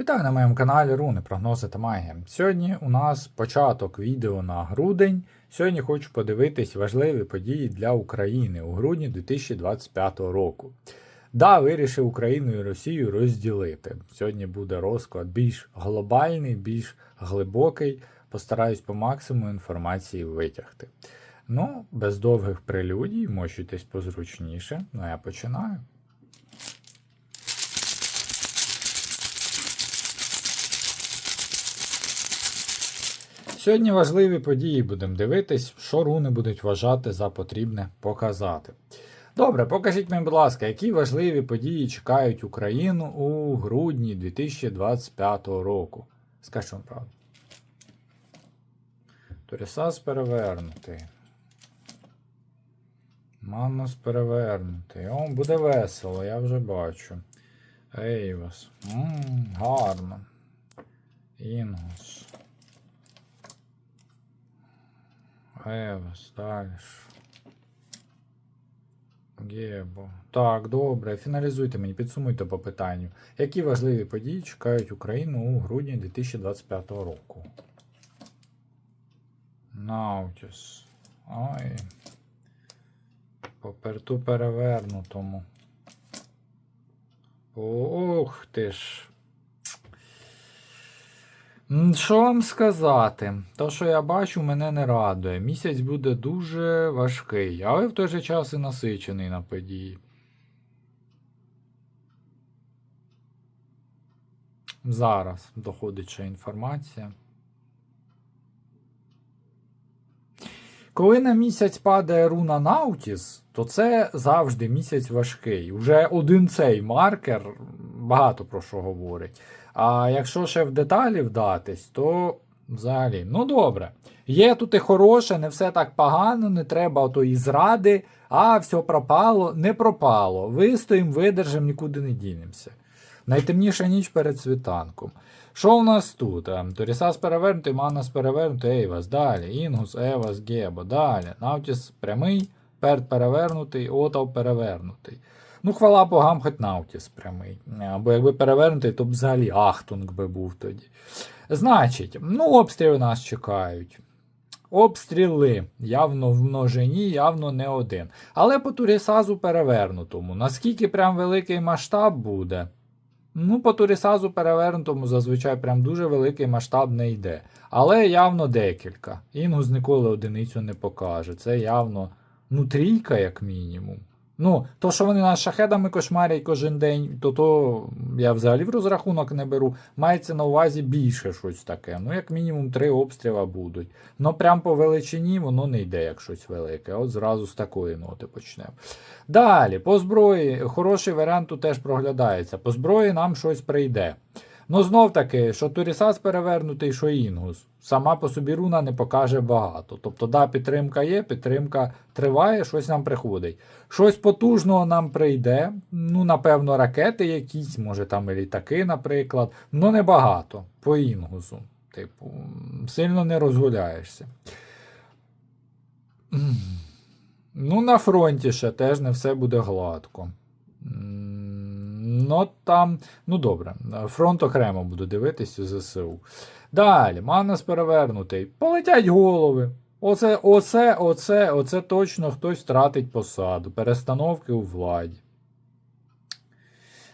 Вітаю на моєму каналі Руни, прогнози та магія. Сьогодні у нас початок відео на грудень. Сьогодні хочу подивитись важливі події для України у грудні 2025 року. Да, вирішив Україну і Росію розділити. Сьогодні буде розклад більш глобальний, більш глибокий. Постараюсь по максимуму інформації витягти. Ну, без довгих прелюдій, мощуйтесь позручніше. Ну, я починаю. Сьогодні важливі події будемо дивитись, що руни будуть вважати за потрібне показати. Добре, покажіть мені, будь ласка, які важливі події чекають Україну у грудні 2025 року. Скажіть вам правду. Торісас перевернутий. Манус перевернутий. О, буде весело, я вже бачу. Ейвас. Гарно. Інгус. Евас, далі. Гебо. Так, добре. Фіналізуйте мені, підсумуйте по питанню. Які важливі події чекають Україну у грудні 2025 року? Наутіс. Ой. По перту перевернутому. Ох ти ж. Що вам сказати? То, що я бачу, мене не радує. Місяць буде дуже важкий, але в той же час і насичений на події. Зараз доходить ще інформація. Коли на місяць падає руна Наутіс, то це завжди місяць важкий. Уже один цей маркер багато про що говорить. А якщо ще в деталі вдатись, то взагалі, ну добре. Є тут і хороше, не все так погано, не треба отої зради, а все пропало, не пропало. Вистоїм, видержимо, нікуди не дінемося. Найтемніша ніч перед світанком. Що у нас тут? Ем, Торісас перевернутий, Манас перевернутий, Ейвас, далі. Інгус, Евас, Гебо, далі. Наутіс прямий, Перт перевернутий, Отав перевернутий. Ну, хвала богам, хоч Наутіс прямий. Бо якби перевернутий, то б взагалі Ахтунг би був тоді. Значить, ну, обстріли нас чекають. Обстріли явно в множині, явно не один. Але по Турісазу перевернутому. Наскільки прям великий масштаб буде? Ну, по Турісазу перевернутому зазвичай прям дуже великий масштаб не йде. Але явно декілька. Інгус ніколи одиницю не покаже. Це явно ну, трійка, як мінімум. Ну, то, що вони нас шахедами кошмарять кожен день, то то я взагалі в розрахунок не беру. Мається на увазі більше щось таке. Ну, як мінімум, три обстріла будуть. Ну, прям по величині воно не йде як щось велике. От зразу з такої ноти почнемо. Далі, по зброї, хороший варіант тут теж проглядається. По зброї нам щось прийде. Ну, знов таки, що Турісас перевернутий, що Інгус. Сама по собі руна не покаже багато. Тобто, да, підтримка є, підтримка триває, щось нам приходить. Щось потужного нам прийде. Ну, напевно, ракети якісь, може там і літаки, наприклад. Ну, небагато по Інгусу. Типу, сильно не розгуляєшся. Ну, на фронті ще теж не все буде гладко. Ну, там, ну добре, фронт окремо буду дивитись у ЗСУ. Далі, Манас перевернутий. Полетять голови. Оце, оце, оце, оце точно хтось втратить посаду. Перестановки у владі.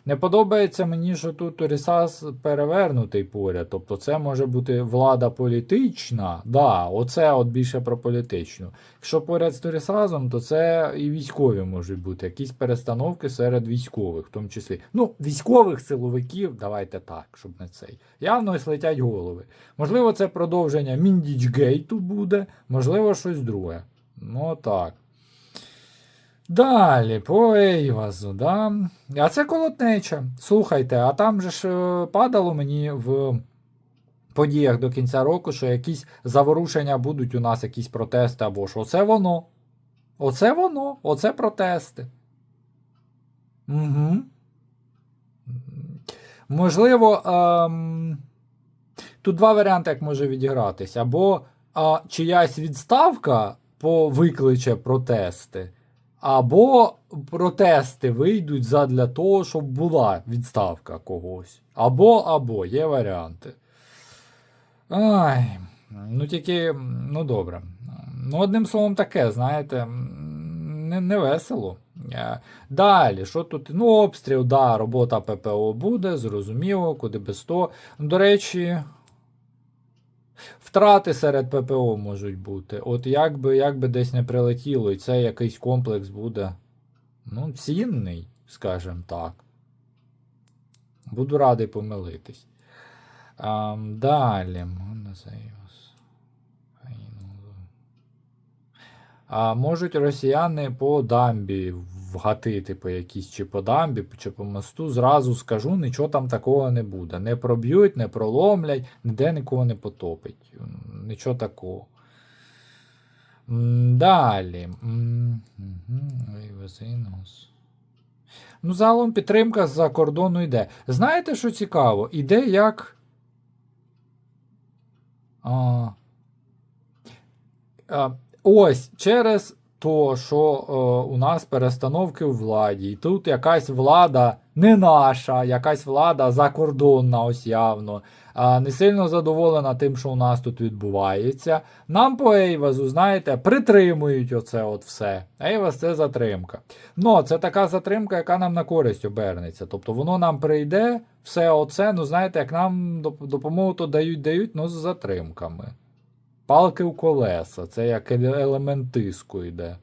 Не подобається мені, що тут Торісас перевернутий поряд. Тобто це може бути влада політична. Да, оце от більше про політичну. Якщо поряд з Торісазом, то це і військові можуть бути. Якісь перестановки серед військових, в тому числі. Ну, військових силовиків, давайте так, щоб не цей. Явно ось летять голови. Можливо, це продовження Міндічгейту буде, можливо, щось друге. Ну так. Далі, по Ейвазу, да. А це колотнеча. Слухайте, а там же ж е, падало мені в подіях до кінця року, що якісь заворушення будуть у нас, якісь протести або що. Оце воно. Оце воно, оце протести. Угу. Можливо, ем... тут два варіанти, як може відігратися. Або а, чиясь відставка повикличе протести. Або протести вийдуть задля того, щоб була відставка когось. Або, або, є варіанти. Ай, ну тільки, ну добре. Ну, одним словом, таке, знаєте, не, не весело. Е, Далі, що тут? Ну, обстріл, да, робота ППО буде, зрозуміло, куди без того. До речі, втрати серед ППО можуть бути. От як би, як би десь не прилетіло, і це якийсь комплекс буде. Ну, цінний, скажімо так. Буду радий помилитись. А, далі. А можуть росіяни по дамбі вгатити по якійсь чи по дамбі, чи по мосту. Зразу скажу, нічого там такого не буде. Не проб'ють, не проломлять, ніде нікого не потопить. Нічого такого. Далі. Ну, загалом підтримка з-за кордону йде. Знаєте, що цікаво? Іде як. А, а, ось через то, що е, у нас перестановки у владі. І тут якась влада не наша, якась влада закордонна, ось явно. А, не сильно задоволена тим, що у нас тут відбувається. Нам по Ейвазу, знаєте, притримують оце от все. Ейваз це затримка. Ну, це така затримка, яка нам на користь обернеться. Тобто воно нам прийде, все оце, ну знаєте, як нам допомогу то дають, дають, ну з затримками. Палки у колеса, це як еле- елемент тиску йде.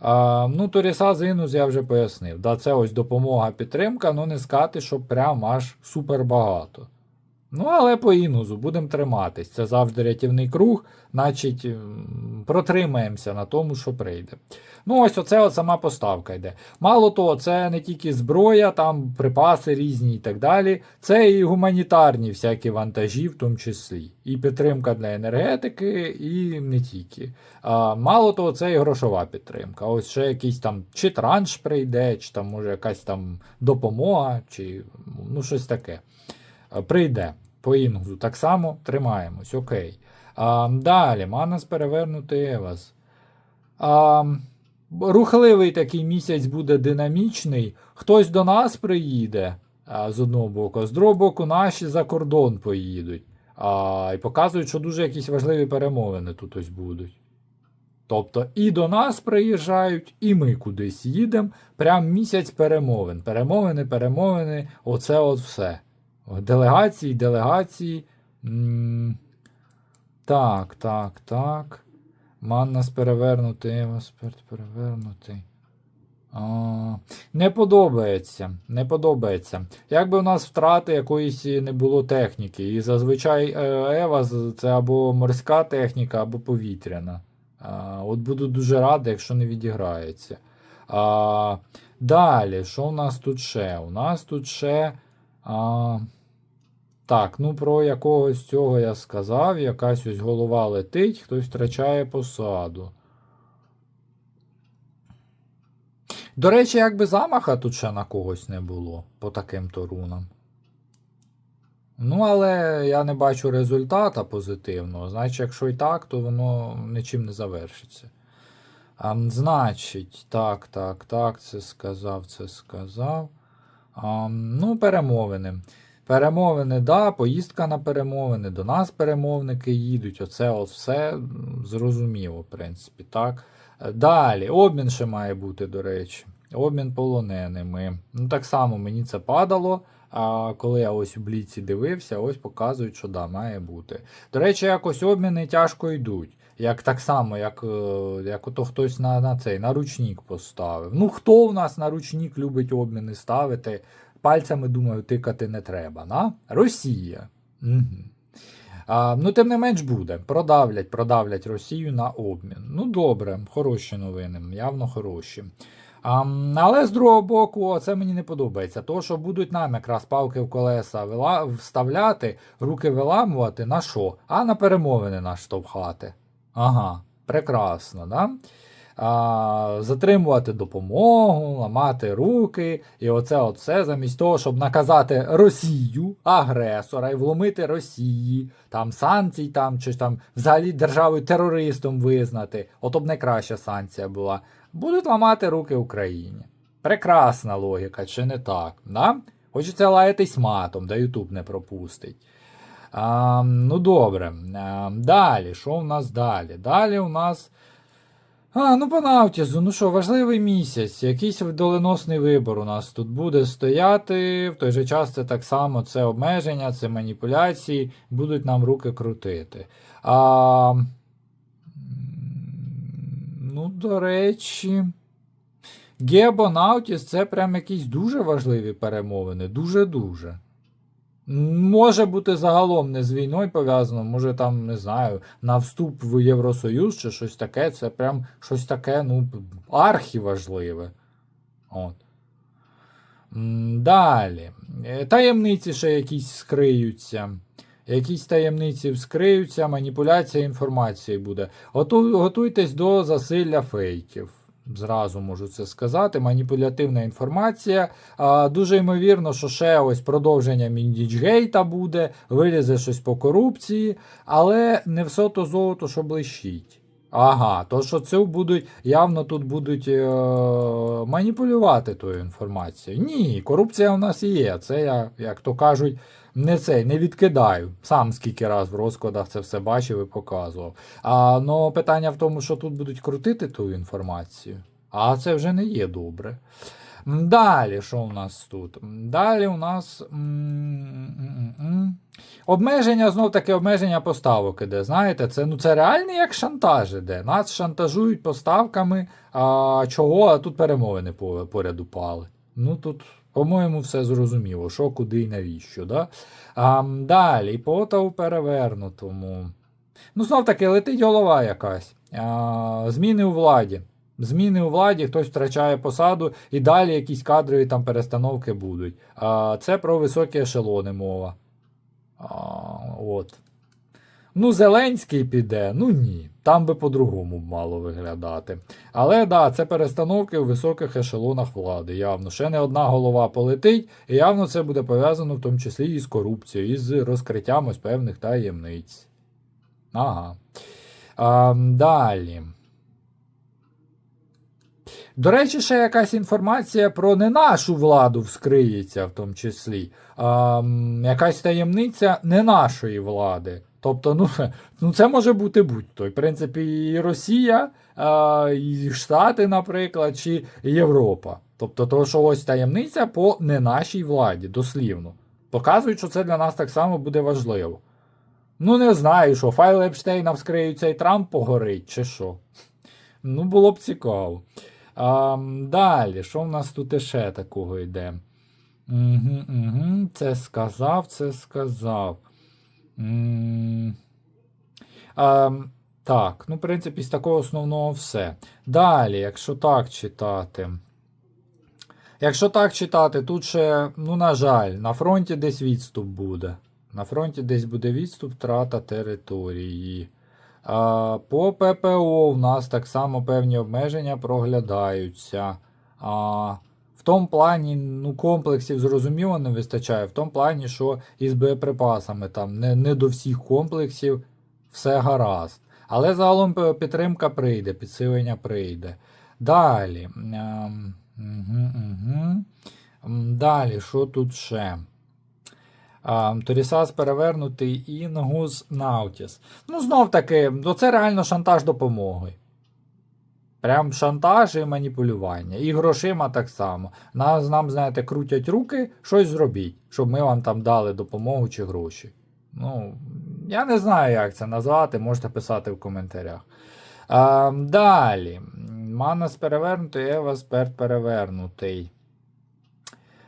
А, ну, Торіса Зинус я вже пояснив. Да, це ось допомога, підтримка, ну не сказати, що прям аж супер багато. Ну, але по інузу будемо триматись. Це завжди рятівний круг, значить, протримаємося на тому, що прийде. Ну, ось оце от сама поставка йде. Мало того, це не тільки зброя, там припаси різні і так далі. Це і гуманітарні всякі вантажі, в тому числі. І підтримка для енергетики, і не тільки. А, мало того, це і грошова підтримка. Ось ще якийсь там чи транш прийде, чи там може якась там допомога, чи ну щось таке. А, Прийде по інгузу. Так само тримаємось, окей. А, далі, Манас перевернути Евас. А, рухливий такий місяць буде динамічний. Хтось до нас приїде а, з одного боку, а з другого боку, наші за кордон поїдуть. А, і показують, що дуже якісь важливі перемовини тут ось будуть. Тобто і до нас приїжджають, і ми кудись їдемо. Прям місяць перемовин. Перемовини, перемовини, оце от все. Делегації, делегації. Так, так, так. Маннас перевернути, Еваспорт перевернути. А, не подобається. Не подобається. Якби у нас втрати якоїсь не було техніки. І зазвичай е, Евас це або морська техніка, або повітряна. А, от буду дуже радий, якщо не відіграється. А, далі, що у нас тут ще? У нас тут ще. А, так, ну про якогось цього я сказав. Якась ось голова летить, хтось втрачає посаду. До речі, якби замаха тут ще на когось не було по таким то рунам. Ну, але я не бачу результата позитивного. Значить, якщо і так, то воно нічим не завершиться. А, значить, так, так, так, це сказав, це сказав. А, ну, перемовини. Перемовини, да, поїздка на перемовини, до нас перемовники їдуть. Оце от все зрозуміло, в принципі, так. Далі, обмін ще має бути, до речі. Обмін полоненими. Ну, так само мені це падало. А коли я ось у бліці дивився, ось показують, що да, має бути. До речі, якось обміни тяжко йдуть. Як так само, як, е, як ото хтось на, на цей на ручник поставив. Ну, хто в нас на ручник любить обміни ставити? Пальцями, думаю, тикати не треба. На? Росія. Угу. А, ну, тим не менш буде. Продавлять, продавлять Росію на обмін. Ну, добре, хороші новини, явно хороші. А, але з другого боку, це мені не подобається. То, що будуть нам якраз палки в колеса вила... вставляти, руки виламувати на що? А на перемовини нас штовхати. Ага, прекрасно, да? А, затримувати допомогу, ламати руки, і оце от все замість того, щоб наказати Росію, агресора, і вломити Росії, там санкцій, там чи там взагалі державою терористом визнати. Ото б найкраща санкція була. будуть ламати руки Україні. Прекрасна логіка, чи не так? Да? Хочеться лаятись матом, да Ютуб не пропустить. А, ну добре. А, далі, що у нас далі? Далі у нас. А, ну по Наутізу, ну що, важливий місяць, якийсь доленосний вибор у нас тут буде стояти. В той же час це так само це обмеження, це маніпуляції, будуть нам руки крутити. А, ну, до речі. Гебо Наутіс це прям якісь дуже важливі перемовини. Дуже-дуже. Може бути загалом не з війною пов'язано, може там, не знаю, на вступ в Євросоюз чи щось таке. Це прям щось таке, ну, архіважливе. От. Далі. Е, Таємниці ще якісь скриються. Якісь таємниці вскриються, маніпуляція інформації буде. Готуйтесь до засилля фейків. Зразу можу це сказати. Маніпулятивна інформація. А, дуже ймовірно, що ще ось продовження Міндічгейта буде, вилізе щось по корупції, але не все то золото, що блищить. Ага, то що це будуть, явно тут будуть е, маніпулювати тою інформацією. Ні, корупція у нас є. Це я, як то кажуть, не цей, не відкидаю. Сам скільки раз в розкладах це все бачив і показував. А, питання в тому, що тут будуть крутити ту інформацію. А це вже не є добре. Далі, що у нас тут? Далі у нас. Обмеження, знов таки обмеження поставок іде. Знаєте, це, ну, це реально як шантаж іде. Нас шантажують поставками, а чого, а тут перемовини по- поряд упали. Ну тут, по-моєму, все зрозуміло, що, куди і навіщо. Да? А, далі, пота у перевернутому. Ну, знов таки, летить голова якась. А, зміни у владі. Зміни у владі, хтось втрачає посаду, і далі якісь кадрові там перестановки будуть. А, це про високі ешелони мова. А, от. Ну, Зеленський піде, ну ні. Там би по-другому мало виглядати. Але да, це перестановки у високих ешелонах влади. Явно. Ще не одна голова полетить, і явно це буде пов'язано в тому числі і з корупцією, і з розкриттям ось певних таємниць. Ага. А, далі. До речі, ще якась інформація про не нашу владу вскриється, в тому числі. А, якась таємниця не нашої влади. Тобто, ну, ну це може бути будь-то. В принципі, і Росія, і Штати, наприклад, чи Європа. Тобто, то, що ось таємниця по не нашій владі, дослівно. Показують, що це для нас так само буде важливо. Ну, не знаю, що файли Епштейна вскриються і Трамп погорить, чи що. Ну, було б цікаво. А, далі, що в нас тут іще такого йде? Угу, угу, це сказав, це сказав. А, так, ну, в принципі, з такого основного все. Далі, якщо так читати. Якщо так читати, тут ще, ну, на жаль, на фронті десь відступ буде. На фронті десь буде відступ, втрата території. А, по ППО в нас так само певні обмеження проглядаються. А, тому плані ну, комплексів зрозуміло не вистачає. В тому плані, що із боєприпасами там не, не до всіх комплексів все гаразд. Але загалом підтримка прийде, підсилення прийде. Далі. Ем, угу, угу. Далі, що тут ще? Торісас перевернутий Інгус Наутіс. Ну, знов таки, це реально шантаж допомоги. Прям шантаж і маніпулювання. І грошима так само. Нас, нам, знаєте, крутять руки, щось зробіть, щоб ми вам там дали допомогу чи гроші. Ну, я не знаю, як це назвати, можете писати в коментарях. А, далі. Манас перевернутий, Евас Перт перевернутий.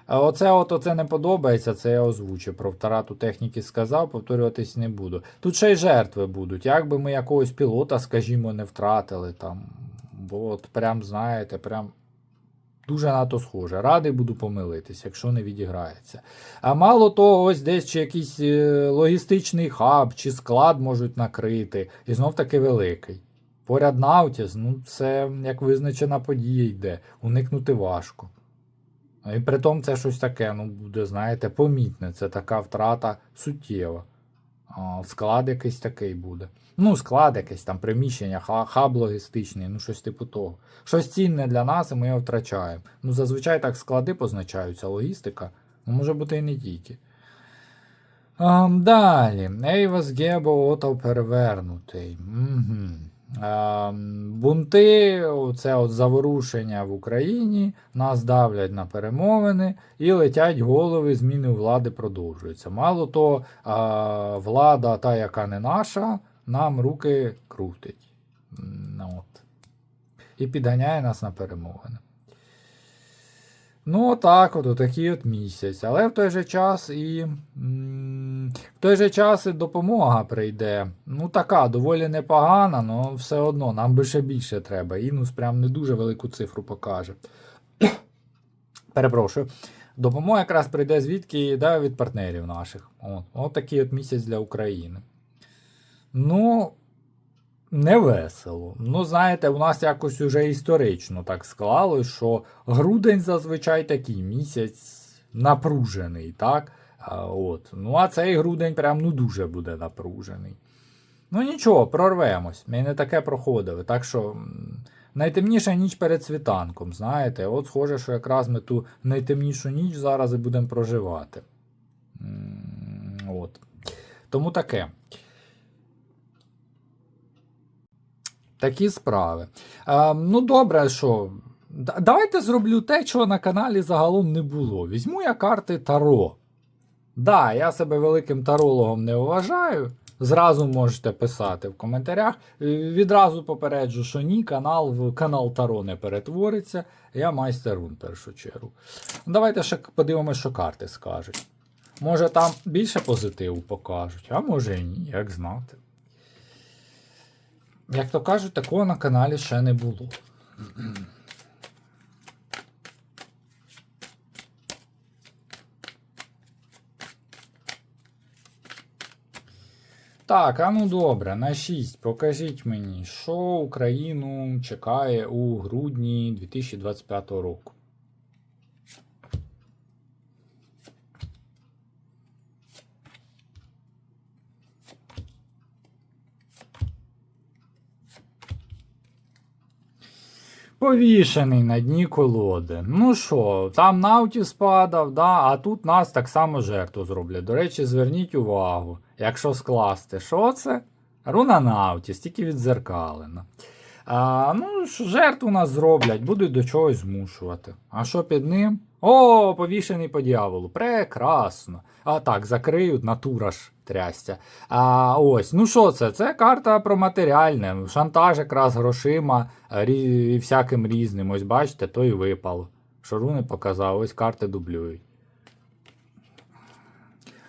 Оце от оце не подобається, це я озвучив. Про втрату техніки сказав, повторюватись не буду. Тут ще й жертви будуть. Як би ми якогось пілота, скажімо, не втратили там. Бо от прям, знаєте, прям дуже на то схоже. Радий буду помилитись, якщо не відіграється. А мало того, ось десь чи якийсь е, логістичний хаб чи склад можуть накрити. І знов таки великий. Поряд Наутіс, ну це як визначена подія йде. Уникнути важко. І при тому це щось таке, ну, буде, знаєте, помітне. Це така втрата суттєва. Склад якийсь такий буде. Ну, склад якийсь там приміщення, хаб логістичний, ну щось типу того. Щось цінне для нас, і ми його втрачаємо. Ну, зазвичай так склади позначаються, логістика. Ну, може бути і не тільки. Ам, далі. Ейвас Гебо Отов перевернутий. Угу. Ам, бунти, це от заворушення в Україні, нас давлять на перемовини і летять голови, зміни влади продовжуються. Мало того, а, влада, та, яка не наша, нам руки крутить. Ну От. І підганяє нас на перемовини. Ну, так, от такий от місяць. Але в той же час і. В той же час і допомога прийде. Ну, така, доволі непогана, але все одно, нам би ще більше треба. Інус прям не дуже велику цифру покаже. Перепрошую. Допомога якраз прийде звідки да, від партнерів наших. От, от такий от місяць для України. Ну, не весело. Ну, знаєте, у нас якось уже історично так склалось, що грудень зазвичай такий місяць напружений, так? От. Ну, а цей грудень прям ну дуже буде напружений. Ну нічого, прорвемось. Ми не таке проходили. Так що найтемніша ніч перед світанком, знаєте, от схоже, що якраз ми ту найтемнішу ніч зараз і будемо проживати. От. Тому таке. Такі справи. А, ну, добре, що. Давайте зроблю те, чого на каналі загалом не було. Візьму я карти Таро. Да, я себе великим тарологом не вважаю. Зразу можете писати в коментарях. Е, Відразу попереджу, що ні, канал в канал Таро не перетвориться. Я майстерун першу чергу. Давайте ще подивимося, що карти скажуть. Може там більше позитиву покажуть, а може і ні, як знати. Як то кажуть, такого на каналі ще не було. Так, а ну добре, на 6. Покажіть мені, що Україну чекає у грудні 2025 року. Повішений на дні колоди. Ну що, там Наутіс падав, да, а тут нас так само жертву зроблять. До речі, зверніть увагу, якщо скласти, що це? Руна Наутіс, тільки відзеркалена. А, ну, жертву нас зроблять, будуть до чогось змушувати. А що під ним? О, повішений по дьяволу. Прекрасно. А так, закриють, натура ж трясця. А ось, ну що це? Це карта про матеріальне. Шантаж якраз грошима і всяким різним. Ось бачите, то і випало. Шаруни показав, ось карти дублюють.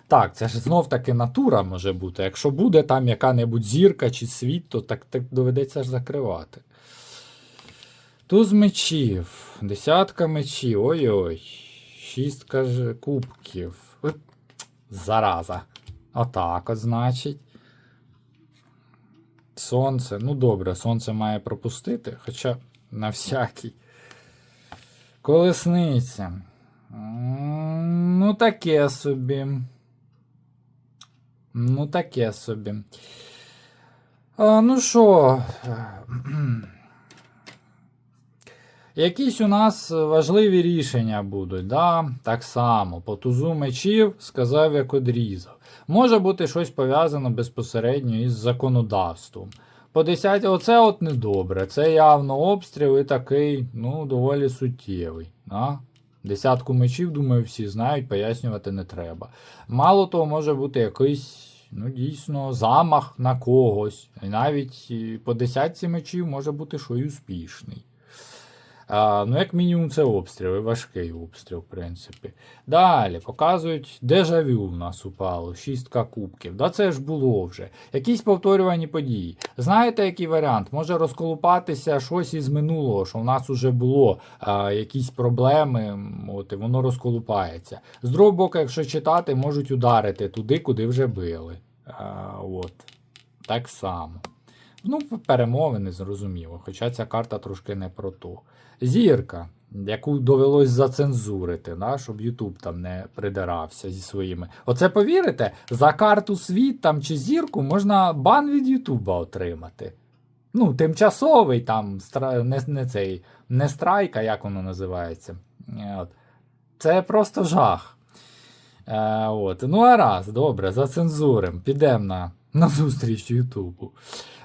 Так, це ж знов таки натура може бути. Якщо буде там яка-небудь зірка чи світ, то так, так доведеться ж закривати. Туз мечів, десятка мечів, ой-ой. Шістка ж кубків. Зараза. Отак от, значить. Сонце. Ну добре, сонце має пропустити, хоча на всякий. Колесниця. Ну, таке собі. Ну, таке собі. А, ну що. Якісь у нас важливі рішення будуть, да? так само. По тузу мечів сказав, як одрізав. Може бути щось пов'язано безпосередньо із законодавством. По 10 оце от недобре. Це явно обстріл і такий, ну, доволі суттєвий. Да? Десятку мечів, думаю, всі знають, пояснювати не треба. Мало того, може бути якийсь, ну, дійсно, замах на когось. І навіть по десятці мечів може бути що й успішний. А, ну, як мінімум, це обстріл, важкий обстріл, в принципі. Далі показують дежавю в нас упало, шістка кубків. Да це ж було вже. Якісь повторювані події. Знаєте, який варіант? Може розколупатися щось із минулого, що в нас вже було а, якісь проблеми, от, і воно розколупається. З другого боку, якщо читати, можуть ударити туди, куди вже били. А, от. Так само. Ну, перемовини, зрозуміло. Хоча ця карта трошки не про то. Зірка. яку довелось зацензурити, да, щоб Ютуб там не придирався зі своїми. Оце повірите, за карту світ там чи зірку можна бан від Ютуба отримати. Ну, тимчасовий там не, не цей, не страйк, як воно називається. От. Це просто жах. Е, от. Ну, а раз, добре, зацензурим. Підемо на, на зустріч Ютубу.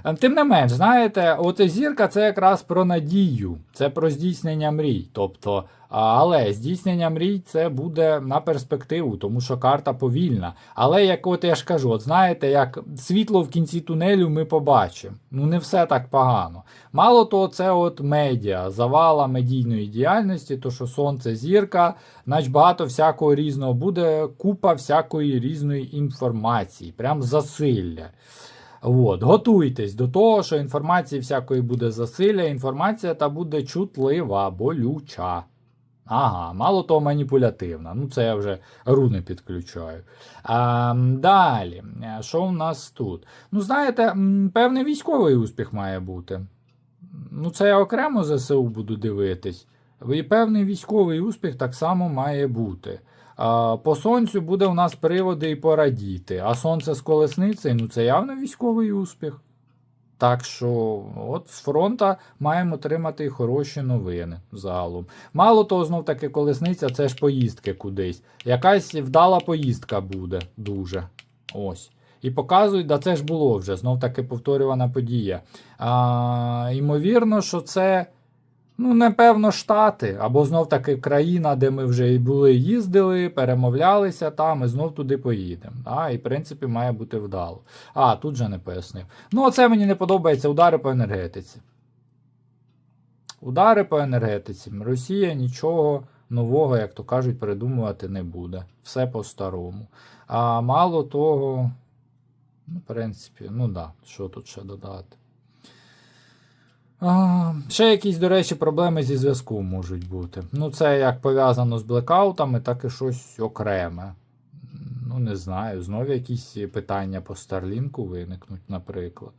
Е, Тим не менш, знаєте, от зірка це якраз про надію, це про здійснення мрій. Тобто, але здійснення мрій це буде на перспективу, тому що карта повільна. Але як от я ж кажу, от знаєте, як світло в кінці тунелю ми побачимо. Ну не все так погано. Мало того, це от медіа, завала медійної діяльності, то що сонце зірка, значить багато всякого різного буде, купа всякої різної інформації, прям засилля. От, готуйтесь до того, що інформації всякої буде засилля, інформація та буде чутлива, болюча. Ага, мало того, маніпулятивна. Ну, це я вже руни підключаю. А, далі, е, що в нас тут? Ну, знаєте, певний військовий успіх має бути. Ну, це я окремо ЗСУ буду дивитись. І певний військовий успіх так само має бути. А, по сонцю буде у нас приводи і порадіти. А сонце з колесницею, ну це явно військовий успіх. Так що, от з фронта маємо отримати хороші новини загалом. Мало того, знов таки колесниця це ж поїздки кудись. Якась вдала поїздка буде дуже. Ось. І показують, да це ж було вже, знов таки повторювана подія. А, ймовірно, що це, ну, напевно, Штати, або знов таки країна, де ми вже і були, їздили, перемовлялися там, і знов туди поїдемо. А, і, в принципі, має бути вдало. А, тут же не пояснив. Ну, оце мені не подобається удари по енергетиці. Удари по енергетиці. Росія нічого нового, як то кажуть, придумувати не буде. Все по-старому. А мало того, ну, в принципі, ну да, що тут ще додати. А, ще якісь, до речі, проблеми зі зв'язком можуть бути. Ну, це як пов'язано з блекаутами, так і щось окреме. Ну, не знаю, знову якісь питання по Старлінку виникнуть, наприклад.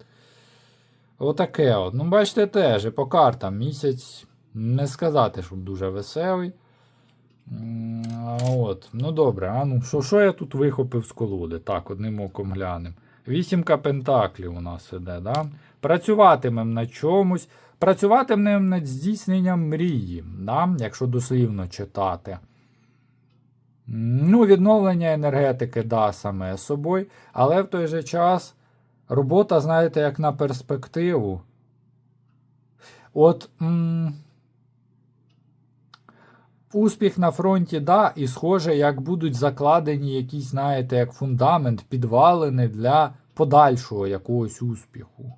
Отаке от. Ну, бачите, теж і по картам місяць не сказати, щоб дуже веселий. От, ну добре, а ну що, що я тут вихопив з колоди? Так, одним оком глянем. Вісімка пентаклів у нас іде, да? Працюватимемо на чомусь, працюватимемо над здійсненням мрії, да? якщо дослівно читати. Ну, відновлення енергетики, да, саме собою, але в той же час робота, знаєте, як на перспективу. От. М- Успіх на фронті, да, і схоже, як будуть закладені якісь, знаєте, як фундамент, підвалини для подальшого якогось успіху.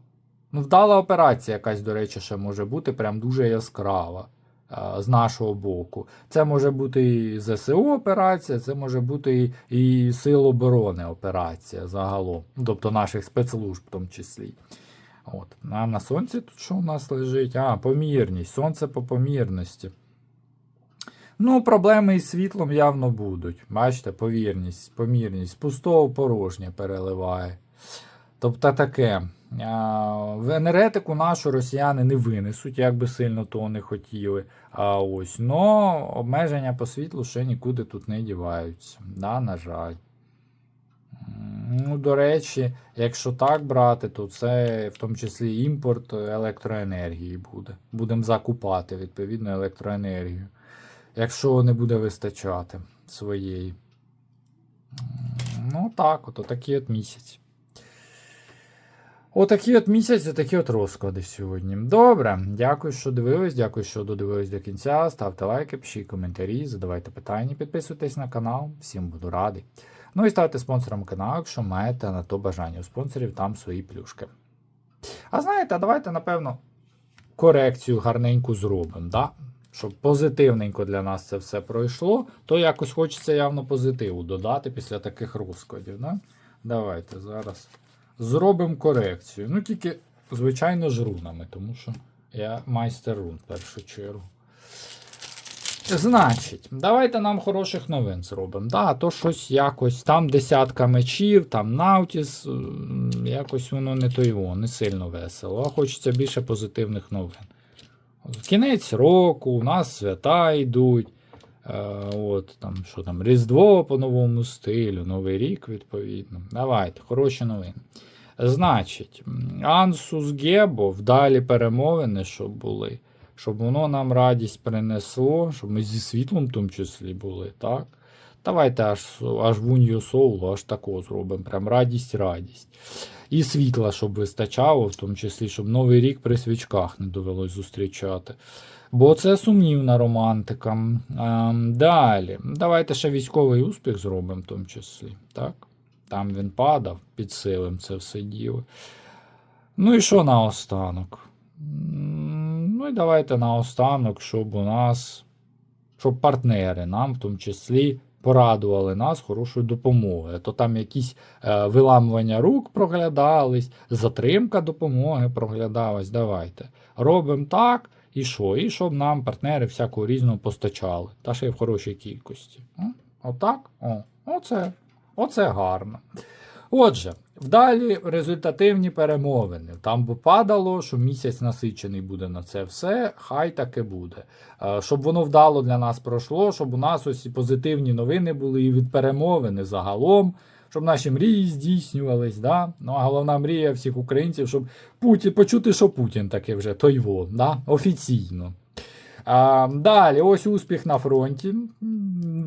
Ну, вдала операція якась, до речі, ще може бути прям дуже яскрава а, з нашого боку. Це може бути і ЗСУ операція, це може бути і, Сил оборони операція загалом, тобто наших спецслужб в тому числі. От. А на сонці тут що у нас лежить? А, помірність. Сонце по помірності. Ну, проблеми із світлом явно будуть. Бачите, повірність, помірність, з пустого порожнє переливає. Тобто таке. В енергетику нашу росіяни не винесуть, як би сильно того не хотіли. А ось, но обмеження по світлу ще нікуди тут не діваються. Да, на жаль. Ну, до речі, якщо так брати, то це в тому числі імпорт електроенергії буде. Будемо закупати відповідно електроенергію якщо не буде вистачати своєї. Ну, так, от такий от місяць. Отакий от місяць, отакі от розклади сьогодні. Добре, дякую, що дивились, дякую, що додивились до кінця. Ставте лайки, пишіть коментарі, задавайте питання, підписуйтесь на канал, всім буду радий. Ну і ставте спонсором каналу, якщо маєте на то бажання. У спонсорів там свої плюшки. А знаєте, давайте, напевно, корекцію гарненьку зробимо. Да? щоб позитивненько для нас це все пройшло, то якось хочеться явно позитиву додати після таких розкладів. Да? Давайте зараз зробимо корекцію. Ну, тільки, звичайно, ж рунами, тому що я майстер рун в першу чергу. Значить, давайте нам хороших новин зробимо. Да, то щось якось. Там десятка мечів, там Наутіс, якось воно не то його, не сильно весело. А хочеться більше позитивних новин. Кінець року, у нас свята йдуть. Е, от, там, що там, Різдво по новому стилю, Новий рік, відповідно. Давайте, хороші новини. Значить, Ансус Гебо вдалі перемовини, щоб були, щоб воно нам радість принесло, щоб ми зі світлом в тому числі були, так? Давайте аж, аж в унію соулу, аж тако зробимо. Прям радість, радість. І світла, щоб вистачало, в тому числі, щоб Новий рік при свічках не довелось зустрічати. Бо це сумнівна романтика. Ем, далі. Давайте ще військовий успіх зробимо, в тому числі. Так? Там він падав, підсилим це все діло. Ну і що наостанок? Ну і давайте наостанок, щоб у нас, щоб партнери нам, в тому числі, порадували нас хорошою допомогою. То там якісь е, виламування рук проглядались, затримка допомоги проглядалась. Давайте. Робимо так, і що? І щоб нам партнери всякого різного постачали. Та ще й в хорошій кількості. Отак? О, оце, оце гарно. Отже, вдалі результативні перемовини. Там би падало, що місяць насичений буде на це все, хай таке буде. Е, Щоб воно вдало для нас пройшло, щоб у нас ось позитивні новини були і від перемовини загалом, щоб наші мрії здійснювались. Да? Ну, а головна мрія всіх українців, щоб Путін, почути, що Путін таки вже той во, да? офіційно. А, далі, ось успіх на фронті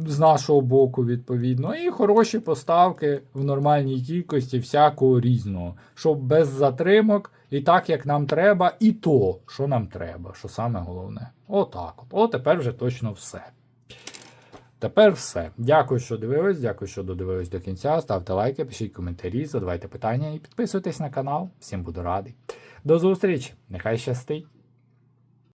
з нашого боку, відповідно, і хороші поставки в нормальній кількості всякого різного, щоб без затримок, і так, як нам треба, і то, що нам треба, що саме головне. Отак от. О, тепер вже точно все. Тепер все. Дякую, що дивились. Дякую, що додивились до кінця. Ставте лайки, пишіть коментарі, задавайте питання і підписуйтесь на канал. Всім буду радий. До зустрічі! Нехай щастить!